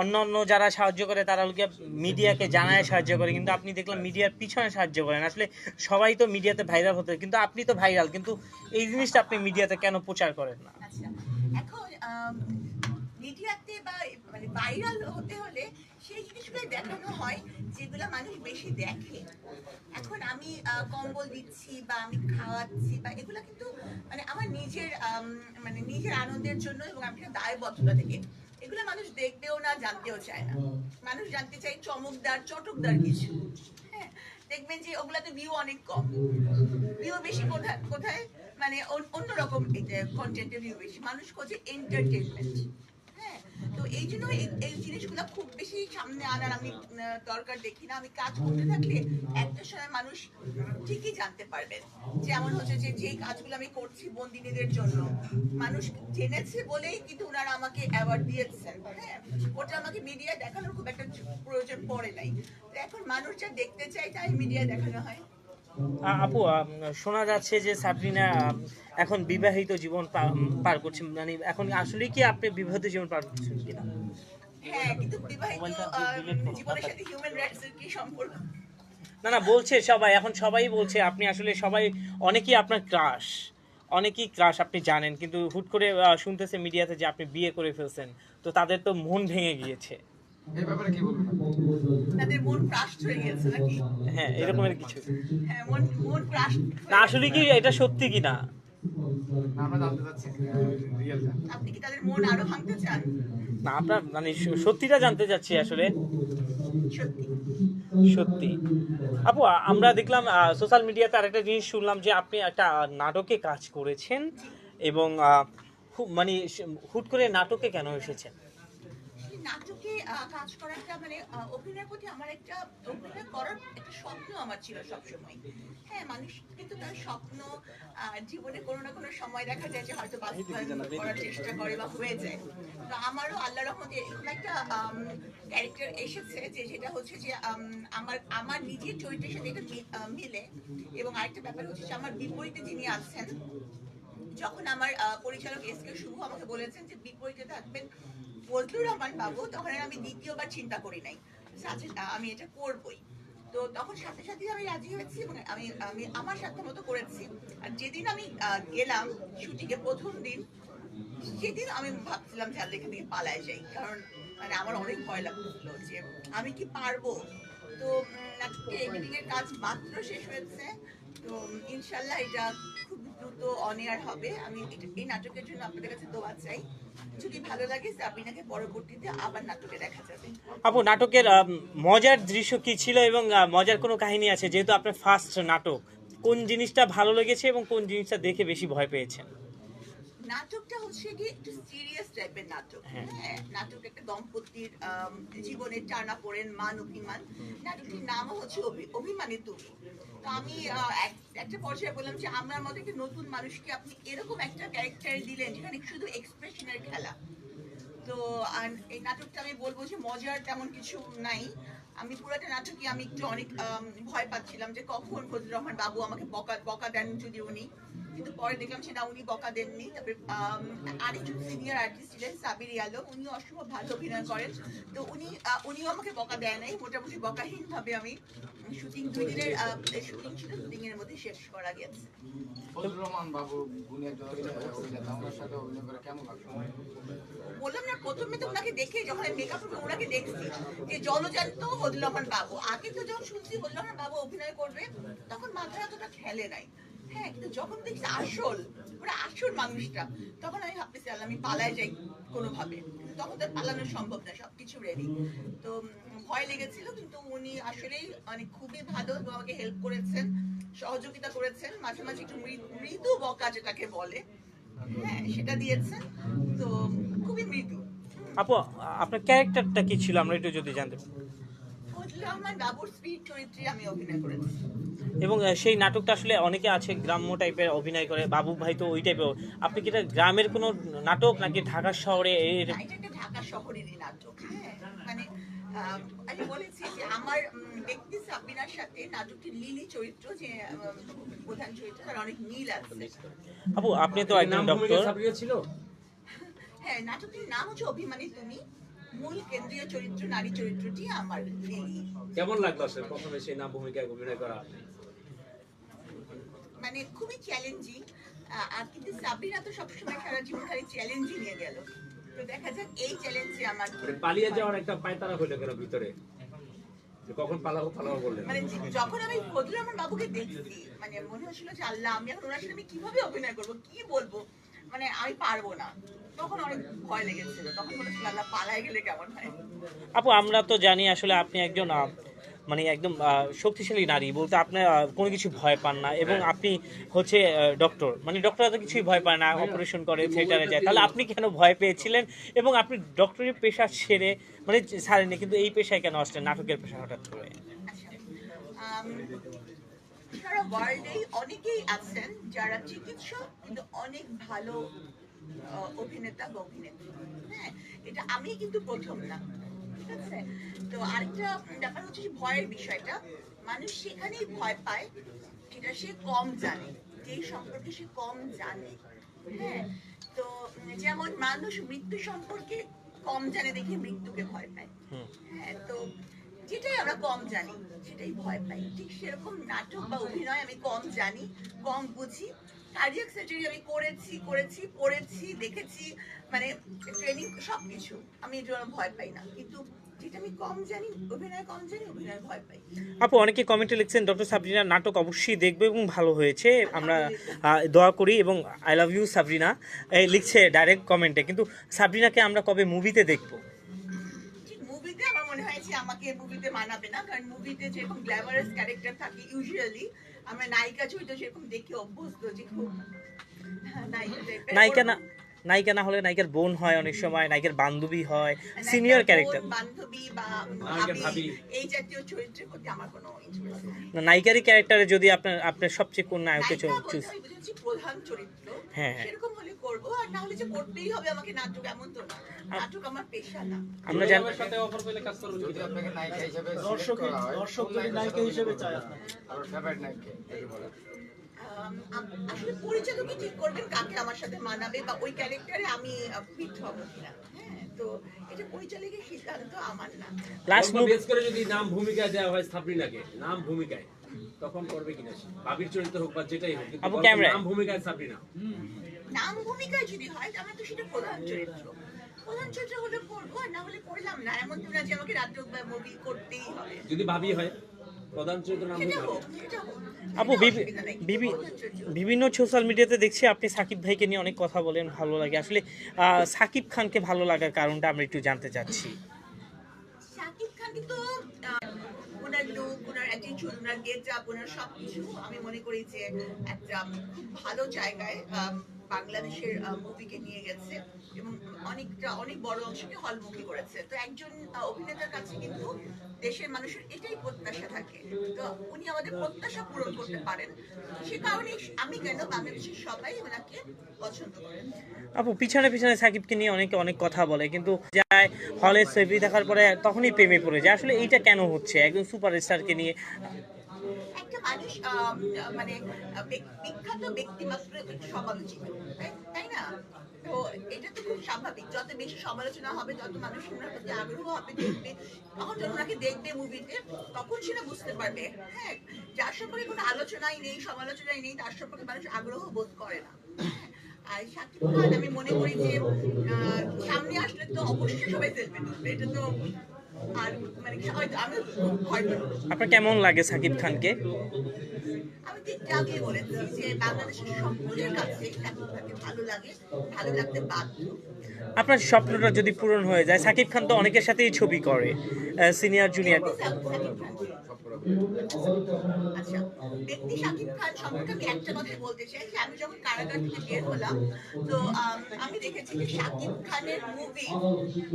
অন্য অন্য যারা সাহায্য করে, তারা লোকে মিডিয়াকে জানায় সাহায্য করে। কিন্তু আপনি দেখলাম মিডিয়ার পিছনে সাহায্য করেন। আসলে সবাই তো মিডিয়াতে ভাইরাল হতে কিন্তু আপনি তো ভাইরাল কিন্তু এই জিনিসটা আপনি মিডিয়াতে কেন প্রচার করেন না? আচ্ছা মিডিয়াতে বা মানে ভাইরাল হতে হলে সেই জিনিসগুলো দেখানো হয় যেগুলো মানুষ বেশি দেখে। এখন আমি কম্বল দিচ্ছি বা আমি খাওয়াচ্ছি বা এগুলো কিন্তু মানে আমার নিজের মানে নিজের আনন্দের জন্য এবং আমি দায়বদ্ধতা থেকে এগুলো মানুষ দেখতেও না জানতেও চায় না। মানুষ জানতে চায় চমকদার চটকদার কিছু। হ্যাঁ দেখবেন যে ওগুলাতে ভিউ অনেক কম। ভিউ বেশি কোথায় কোথায়? মানে অন- অন্যরকম কন্টেন্টের ভিউ বেশি। মানুষ খোঁজে এন্টারটেনমেন্ট তো এই জন্য এই- জিনিসগুলো খুব বেশি সামনে আনার আমি দরকার দেখি না। আমি কাজ করতে থাকলে একটা সময় মানুষ ঠিকই জানতে পারবেন যেমন হচ্ছে যে যে কাজগুলো আমি করছি বন্দিনীদের জন্য, মানুষ জেনেছে বলেই কিন্তু ওনারা আমাকে অ্যাওয়ার্ড দিয়েছেন। হ্যাঁ? ওটা আমাকে মিডিয়ায় দেখানোর খুব একটা প্রয়োজন পড়ে নাই। এখন মানুষ যা দেখতে চায় তাই মিডিয়ায় দেখানো হয়। আপু শোনা যাচ্ছে যে সাবরিনা এখন বিবাহিত জীবন পার করছেন মানে এখন আসলে কি আপনি বিবাহিত জীবন পার করছেন কিনা? হ্যাঁ কিন্তু বিবাহিত জীবনের সাথে হিউম্যান রাইটস এর কি সম্পর্ক? না না বলছে সবাই এখন সবাই বলছে আপনি আসলে সবাই অনেকেই আপনার ক্রাশ অনেকেই ক্রাশ আপনি জানেন কিন্তু হুট করে শুনতেছে মিডিয়াতে যে আপনি বিয়ে করে ফেলছেন তো তাদের তো মন ভেঙে গিয়েছে। এই ব্যাপারে কি বলবেন তাদের মন ক্রাশ হয়ে গেছে নাকি? হ্যাঁ এরকমের কিছু। হ্যাঁ মন মন ক্রাশ না আসলে কি এটা সত্যি কি না? আমরা জানতে চাচ্ছি আপনি কি তাদের মন আরও ভাঙতে চান? না আপনার মানে সত্যিটা জানতে চাচ্ছি আসলে। সত্যি। সত্যি। আপু আমরা দেখলাম সোশ্যাল মিডিয়াতে আরেকটা জিনিস শুনলাম যে আপনি একটা নাটকে কাজ করেছেন এবং খুব মানে হুট করে নাটকে কেন এসেছেন? নাটকে কাজ করা একটা মানে অভিনয়ের প্রতি আমার একটা অভিনয় করার একটা স্বপ্ন আমার ছিল সবসময়। হ্যাঁ মানুষ কিন্তু তার স্বপ্ন জীবনে কোনো না কোনো সময় দেখা যায় যে হয়তো বাস্তবায়ন করার চেষ্টা করে বা হয়ে যায়। তো আমারও আল্লাহ রহমতে এরকম একটা ক্যারেক্টার এসেছে যে যেটা হচ্ছে যে আমার আমার নিজের চরিত্রের সাথে এটা মিলে। এবং আরেকটা ব্যাপার হচ্ছে যে আমার বিপরীতে যিনি আছেন, যখন আমার পরিচালক এস কে শুভ আমাকে বলেছেন যে বিপরীতে থাকবেন ফজলুর রহমান বাবু তখন আমি দ্বিতীয়বার চিন্তা করি নাই। সাথে, আমি এটা করবই। তো তখন সাথে সাথে আমি রাজি হয়েছি এবং আমি আমি আমার সাধ্য মতো করেছি। আর যেদিন আমি গেলাম শুটিংয়ে প্রথম দিন, সেদিন আমি ভাবছিলাম যে এখান থেকে পালায় যাই। কারণ মানে আমার অনেক ভয় লাগছিল যে আমি কি পারব? তো এডিটিং এর কাজ মাত্র শেষ হয়েছে। তো, ইনশাল্লাহ এটা খুব দ্রুত অন এয়ার হবে। আমি এই নাটকের জন্য আপনাদের কাছে দোয়া চাই। আপু, নাটকের মজার দৃশ্য কি ছিল এবং মজার কোনো কাহিনী আছে? যেহেতু আপনার ফার্স্ট নাটক, কোন জিনিসটা ভালো লেগেছে এবং কোন জিনিসটা দেখে বেশি ভয় পেয়েছেন? নাটকটা হচ্ছে কি একটু সিরিয়াস টাইপের নাটক। হ্যাঁ। হ্যাঁ নাটক একটা দম্পতির জীবনের টানা পড়েন মান অভিমান নাটকটির নামও হচ্ছে অভি- অভিমানী তুমি তো আমি একটা পর্যায়ে বললাম যে আমার মতো একটা নতুন মানুষকে আপনি এরকম একটা ক্যারেক্টার দিলেন যেখানে শুধু এক্সপ্রেশনের খেলা। তো আর এই নাটকটা আমি বলব যে মজার তেমন কিছু নাই। আমি পুরোটা নাটকই আমি একটু অনেক ভয় পাচ্ছিলাম যে কখন ফজলুর রহমান বাবু আমাকে বকা বকা দেন যদি উনি। কিন্তু পরে দেখলাম না উনি বকা দেননি। তারপরে আরেকজন সিনিয়র আর্টিস্ট ছিলেন সাবির আলম উনি অসম্ভব ভালো অভিনয় করেন। তো উনি উনিও আমাকে বকা দেয় নাই। মোটামুটি বকাহীন ভাবে আমি শুটিং দুই দিনের শুটিং ছিল এর মধ্যে শেষ করা গেছে। বললাম না প্রথমে তো ওনাকে দেখে যখন আমি মেকআপ রুমে ওনাকে দেখছি যে জলজান্ত রহমান বাবু। আগে তো যখন শুনছি রহমান বাবু অভিনয় করবে তখন মাথায় অতটা খেলে নাই। হ্যাঁ কিন্তু যখন দেখছি আসল ওরা আসল মানুষটা তখন আমি ভাবতেছি আল্লাহ, আমি পালায় যাই কোনোভাবে। তখন তো পালানো সম্ভব না সবকিছু রেডি তো ভয় লেগেছিল কিন্তু উনি আসলেই মানে খুবই ভালো আমাকে হেল্প করেছেন সহযোগিতা করেছেন। মাঝে মাঝে একটু মৃদু বকা যেটাকে বলে হ্যাঁ সেটা দিয়েছেন। তো খুবই মৃদু। আপু আপনার ক্যারেক্টারটা কি ছিল? আমরা একটু যদি জানতে। ফজলুর রহমান বাবুর স্পিড চরিত্রে আমি অভিনয় করেছি। এবং সেই নাটকটা আসলে অনেকে আছে গ্রাম্য টাইপের অভিনয় করে বাবু ভাই তো ওই টাইপের আপনি কি এটা গ্রামের কোনো নাটক নাকি ঢাকা শহরে এর? ঢাকা শহরেরই নাটক হ্যাঁ। মানে আমি বলেছি যে আমার ব্যক্তি সাবিনার সাথে নাটকটির লিলি চরিত্র যে প্রধান চরিত্র তার অনেক মিল আছে। আপু আপনি তো একজন ডক্টর ছিল? হ্যাঁ নাটকটির নাম হচ্ছে অভিমানী তুমি। মূল কেন্দ্রীয় চরিত্র নারী চরিত্রটি আমার লিলি কেমন লাগল আসলে প্রথমে সেই নাম ভূমিকায় অভিনয় করা? মানে খুবই চ্যালেঞ্জিং আর কিন্তু সাবিনা তো সবসময় সারা জীবন খালি চ্যালেঞ্জই নিয়ে গেল। তো দেখা যাক এই চ্যালেঞ্জে আমার মানে পালিয়ে যাওয়ার একটা পায়তারা হইল কেন ভিতরে? কখন পালাবো পালাবো বললেন। মানে যখন আমি ফজলুর রহমান বাবুকে দেখছি মানে মনে হচ্ছিল যে আল্লাহ আমি এখন ওনার সাথে আমি কীভাবে অভিনয় করব কি বলব? মানে আমি পারব না। তখন অনেক ভয় লেগেছিল। তখন আল্লাহ পালায় গেলে কেমন হয়? আপু আমরা তো জানি আসলে আপনি একজন মানে একদম শক্তিশালী নারী বলতে আপনি কোনো কিছু ভয় পান না এবং আপনি হচ্ছে ডক্টর মানে ডক্টররা তো কিছুই ভয় পায় না অপারেশন করে থিয়েটারে যায়। তাহলে আপনি কেন ভয় পেয়েছিলেন এবং আপনি ডক্টরের পেশা ছেড়ে মানে ছাড়েনি কিন্তু এই পেশায় কেন আসলেন নাটকের পেশা হঠাৎ করে? অনেকেই আছেন যারা চিকিৎসক কিন্তু অনেক ভালো অভিনেতা বা অভিনেত্রী। হ্যাঁ এটা আমি কিন্তু প্রথম না ঠিক আছে? তো আরেকটা ব্যাপার হচ্ছে ভয়ের বিষয়টা। মানুষ সেখানেই ভয় পায় যেটা সে কম জানে যেই সম্পর্কে সে কম জানে। হ্যাঁ তো যেমন মানুষ মৃত্যু সম্পর্কে কম জানে দেখে মৃত্যুকে ভয় পায়। হ্যাঁ তো যেটাই আমরা কম জানি সেটাই ভয় পাই। ঠিক সেরকম নাটক বা অভিনয় আমি কম জানি কম বুঝি। কার্ডিয়াক সার্জারি আমি করেছি করেছি পড়েছি দেখেছি মানে ট্রেনিং সবকিছু। আমি এর জন্য ভয় পাই না। কিন্তু যেটা আমি কম জানি অভিনয় কম জানি অভিনয় ভয় পাই। আপু অনেকে কমেন্টে লিখছেন ডক্টর সাবরিনার নাটক অবশ্যই দেখবে এবং ভালো হয়েছে। আমরা দোয়া করি এবং আই লাভ ইউ সাবরিনা। লিখছে ডাইরেক্ট কমেন্টে কিন্তু সাবরিনাকে আমরা কবে মুভিতে দেখব? আমার মনে হয় যে আমাকে মুভিতে মানাবে না কারণ মুভিতে যেরকম গ্ল্যামারাস ক্যারেক্টার থাকে ইউজুয়ালি আমরা নায়িকা চরিত্র সেরকম দেখে অভ্যস্ত যে খুব হ্যাঁ, নায়িকা না নায়িকা না হলে নায়িকার বোন হয় অনেক সময় নায়িকার বান্ধবী হয় সিনিয়র ক্যারেক্টার বান্ধবী বা নায়িকার ভাবি ভাবি। এই জাতীয় চরিত্রের প্রতি আমার কোনো নায়িকারই ক্যারেক্টারে যদি আপনার আপনার সবচেয়ে কোন নায়ককে নায়িকা চুজ প্রধান চরিত্র। সেরকম হলে করব আর না হলে যে করতেই হবে আমাকে নাটক এমন তো নাটক আমার পেশা না আমরা জানি সাথে অফার পেলে কাজ করবেন যদি আপনাকে নায়িকা হিসেবে দর্শকের- select করা হয়, দর্শক যদি নায়িকা হিসেবে চায় করবেন? আপনার favorite নায়িকা কে? যদি বলেন। আম, আম- আসলে পরিচালকই ঠিক করবেন কাকে আমার সাথে মানাবে বা ওই ক্যারেক্টারে আমি ফিট হব কিনা হ্যাঁ তো এটা পরিচালকের সিদ্ধান্ত আমার না লাস্ট বেস করে যদি নাম ভূমিকায় দেওয়া হয় সাবরিনাকে নাম ভূমিকায় তখন করবে কিনা সে? ভাবির চরিত্র হোক বা যেটাই হোক। নাম ভূমিকায় সাবরিনা নাম ভূমিকায় যদি হয় আমার তো সেটা প্রধান চরিত্র। প্রধান চরিত্র হলে করব আর না হলে করলাম না। এমন তো না যে আমাকে নাটক বা মুভি করতেই হবে। যদি ভাবি হয় প্রধান চরিত্র নাম ভূমিকা আপু। বিভিন্ন সোশ্যাল মিডিয়াতে দেখছি আপনি সাকিব ভাইকে নিয়ে অনেক কথা বলেন ভালো লাগে। আসলে সাকিব খানকে ভালো লাগার কারণটা আমরা একটু জানতে চাচ্ছি। শাকিব খান কিন্তু ওনার লুক ওনার অ্যাটিটিউড ওনার গেট আপ ওনার সবকিছু আমি মনে করি যে একটা খুব ভালো জায়গায় বাংলাদেশের মুভিকে নিয়ে গেছে এবং অনেকটা, অনেক বড় অংশকে হলমুখী করেছে। তো একজন অভিনেতার কাছে কিন্তু দেশের মানুষের এটাই প্রত্যাশা থাকে। তো উনি আমাদের প্রত্যাশা পূরণ করতে পারেন। সে কারণে আমি কেন বাংলাদেশের সবাই ওনাকে পছন্দ করেন আপু, পিছনে পিছনে সাকিবকে নিয়ে অনেকে অনেক কথা বলে, কিন্তু যায় হলে ছবি দেখার পরে তখনই প্রেমে পড়ে যায়। আসলে এইটা কেন হচ্ছে? একজন সুপারস্টারকে নিয়ে একটা মানুষ মানে বিখ্যাত ব্যক্তি মাত্র সমালোচিত তাই- না? তো এটা তো খুব স্বাভাবিক। যত বেশি সমালোচনা হবে তত মানুষ ওনার প্রতি আগ্রহ হবে দেখবে তখন যখন ওনাকে দেখবে মুভিতে তখন সেটা বুঝতে পারবে হ্যাঁ? যার সম্পর্কে কোনো আলোচনাই নেই সমালোচনাই নেই তার সম্পর্কে মানুষ আগ্রহ বোধ করে না হ্যাঁ, আর শাকিব খান আমি মনে করি যে সামনে আসলে তো অবশ্যই সবাই তুলবে এটা তো আর মানে আমি ভয় পাই আপনার কেমন লাগে সাকিব খানকে? আমি ঠিক আগে বলেছি যে বাংলাদেশের সকলের কাছে শাকিব খানকে ভালো লাগে ভালো লাগতে বাধ্য। আপনার স্বপ্নটা যদি পূরণ হয়ে যায় সাকিব খান তো অনেকের সাথেই ছবি করে সিনিয়র জুনিয়র আচ্ছা আমি একটা কথাই বলতে চাই যে আমি যখন কারাগার থেকে বের হলাম, তো, আমি দেখেছি যে শাকিব খানের মুভি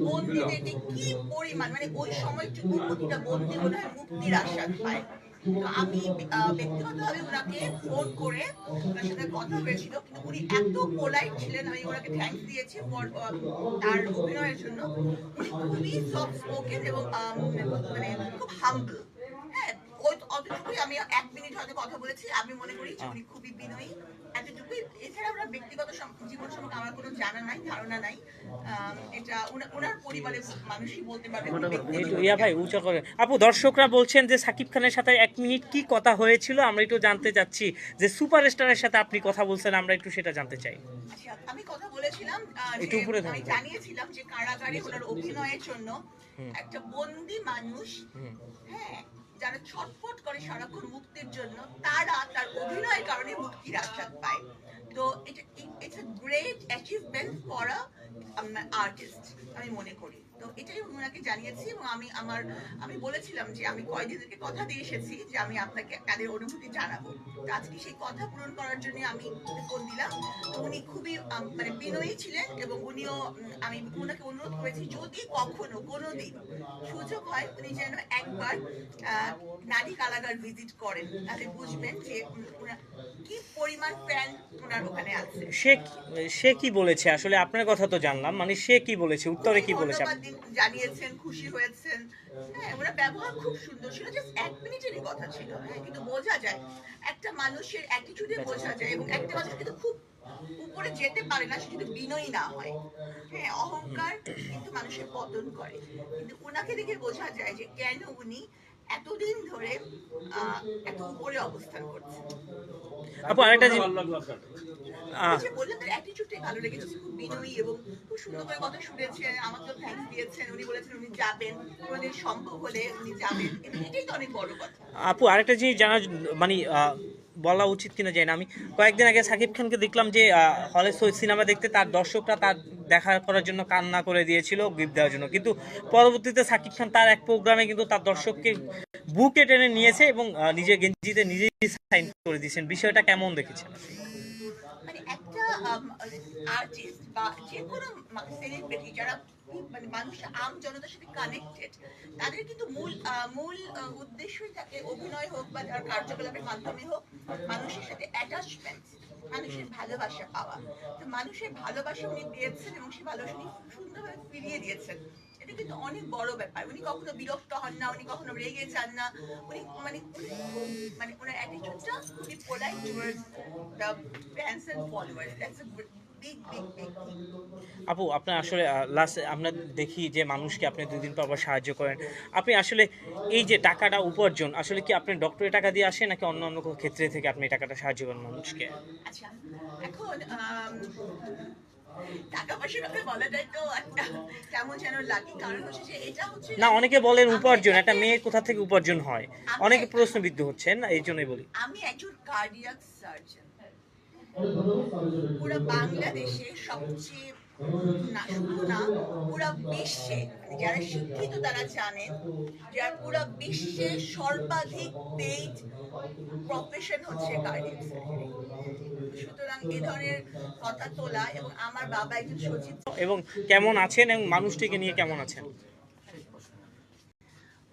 বন্দিদের কি পরিমাণ মানে ওনাকে ফোন করে ওনার সাথে কথা হয়েছিল, কিন্তু উনি এত পোলাইট ছিলেন, আমি ওনাকে থ্যাঙ্কস দিয়েছি তার অভিনয়ের জন্য। উনি খুবই সফট স্পোকেন এবং মানে খুব হাম্বল অতটুকুই আমি এক মিনিট হয়তো কথা বলেছি। আমি মনে করি যে উনি খুবই বিনয়ী। এতটুকুই। এছাড়া ওনার ব্যক্তিগত জীবন সম্পর্কে আমার কোনো জানা নাই ধারণা নাই। এটা ওনার পরিবারের মানুষই বলতে পারবে উনি ব্যক্তিগত একটু ইয়া ভাই উঁচা করে। আপু দর্শকরা বলছেন যে সাকিব খানের সাথে এক মিনিট কি কথা হয়েছিল? আমরা একটু জানতে চাচ্ছি যে সুপারস্টারের সাথে আপনি কথা বলছেন আমরা একটু সেটা জানতে চাই। আচ্ছা, আমি কথা বলেছিলাম একটু উপরে আমি জানিয়েছিলাম যে কারাগারে ওনার অভিনয়ের জন্য একটা বন্দি মানুষ হ্যাঁ ছটফট করে সারাক্ষণ মুক্তির জন্য তারা তার অভিনয়ের কারণে মুক্তির আশ্বাস পায়। তো এটা it's a great achievement for a artist আমি মনে করি। তো এটাই ওনাকে জানিয়েছি এবং আমি আমার আমি বলেছিলাম যে আমি কয়েকদিনকে কথা দিয়ে এসেছি যে আমি আপনাকে তাদের অনুভূতি জানাব। তো আজকে সেই কথা পূরণ করার জন্য আমি ফোন দিলাম। তো উনি খুবই মানে বিনয়ী ছিলেন এবং উনিও আমি ওনাকে অনুরোধ করেছি যদি কখনো কোনোদিন সুযোগ হয় উনি যেন একবার নারী কালাগার ভিজিট করেন। তাহলে বুঝবেন যে কি পরিমাণ ফ্যান ওনার ওখানে আছে। সে সে কি বলেছে? আসলে আপনার কথা তো জানলাম। মানে সে কি বলেছে? উত্তরে কি বলেছে? দিন- জানিয়েছেন, খুশি হয়েছেন। হ্যাঁ ওরা ব্যবহার খুব সুন্দর ছিল জাস্ট এক মিনিটেরই কথা ছিল হ্যাঁ কিন্তু বোঝা যায়, একটা মানুষের অ্যাটিটিউডে বোঝা যায় এবং একটা মানুষ কিন্তু খুব উপরে যেতে পারে না, সে যদি বিনয়ী না হয়। হ্যাঁ অহংকার কিন্তু মানুষের পতন করে। কিন্তু ওনাকে দেখে বোঝা যায় যে কেন উনি এতদিন ধরে এত উপরে অবস্থান করছে। আপু আরেকটা জিনিস ভালো বললেন তার অ্যাটিটিউডটাই লেগেছে খুব বিনয়ী এবং খুব সুন্দর করে কথা শুনেছেন থ্যাঙ্কস দিয়েছেন উনি বলেছেন উনি যাবেন কোনোদিন সম্ভব হলে উনি যাবেন। এটাই তো অনেক বড় কথা। আপু আরেকটা জিনিস জানা মানে আহ, বলা উচিত কিনা জানি না। আমি কয়েকদিন আগে সাকিব খানকে দেখলাম যে হলে সিনেমা দেখতে তার দর্শকরা তার দেখা করার জন্য কান্না করে দিয়েছিল গিফট দেওয়ার জন্য। কিন্তু পরবর্তীতে সাকিব খান তার এক প্রোগ্রামে কিন্তু তার দর্শককে বুকে টেনে নিয়েছে এবং নিজের গেঞ্জিতে নিজেই সাইন করে দিয়েছেন। বিষয়টা কেমন দেখেছেন? মানে একটা আর্টিস্ট বা যে কোনো সেলিব্রিটি যারা মানে মানুষ, আম জনতার সাথে কানেক্টেড তাদের কিন্তু মূল মূল উদ্দেশ্যই থাকে অভিনয় হোক বা তার কার্যকলাপের মাধ্যমে হোক, মানুষের সাথে অ্যাটাচমেন্ট মানুষের ভালোবাসা পাওয়া। তো মানুষের ভালোবাসা উনি দিয়েছেন এবং সেই ভালোবাসা উনি সুন্দরভাবে ফিরিয়ে দিয়েছেন। এটা কিন্তু অনেক বড় ব্যাপার। উনি কখনো বিরক্ত হন না, উনি কখনো রেগে যান না। উনি মানে উনি মানে ওনার অ্যাটিটিউডটা খুবই polite towards the fans and followers that's আপু আপনার আসলে লাস্ট আমরা দেখি যে মানুষকে আপনি দুদিন পর সাহায্য করেন। আপনি আসলে এই যে টাকাটা উপার্জন আসলে কি আপনি ডক্টরের টাকা দিয়ে আসে নাকি অন্য অন্য কোনো ক্ষেত্রে থেকে আপনি টাকাটা সাহায্য করেন মানুষকে? আচ্ছা এখন না অনেকে বলেন উপার্জন একটা মেয়ে কোথা থেকে উপার্জন হয়? অনেকে প্রশ্নবিদ্ধ হচ্ছেন এই জন্যই বলি। আমি একজন কার্ডিয়াক সার্জন পুরো বাংলাদেশে সবচেয়ে না, শুধু না, পুরো বিশ্বে, যারা শিক্ষিত তারা জানেন যারা পুরো বিশ্বে সর্বাধিক পেইড প্রফেশন হচ্ছে সুতরাং এ ধরনের কথা তোলা এবং আমার বাবা একজন সচিব। এবং কেমন আছেন এবং মানুষটিকে নিয়ে কেমন আছেন?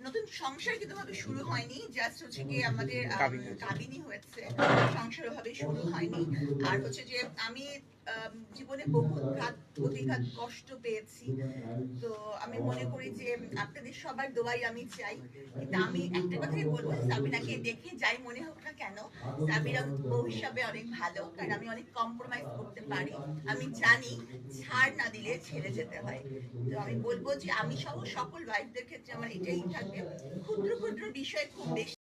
নতুন সংসার কিন্তু ভাবে শুরু হয়নি জাস্ট হচ্ছে কি আমাদের আম, কাবিনী। হয়েছে। সংসার ভাবে শুরু হয়নি। আর হচ্ছে যে আম, জীবনে বহু ঘাত প্রতিঘাত কষ্ট পেয়েছি। তো আমি মনে করি যে আপনাদের সবার দোয়াই আমি চাই। কিন্তু আমি একটা কথাই বলব, সাবিনাকে দেখে যাই মনে হোক না কেন সাবিনা বউ হিসাবে অনেক ভালো, কারণ আমি অনেক কম্প্রোমাইজ করতে পারি। আমি জানি ছাড় না দিলে ছেড়ে যেতে হয়। তো আমি বলব যে আমি সহ সকল ওয়াইফদের ক্ষেত্রে আমার এটাই থাকবে। ক্ষুদ্র ক্ষুদ্র বিষয় খুব বেশি।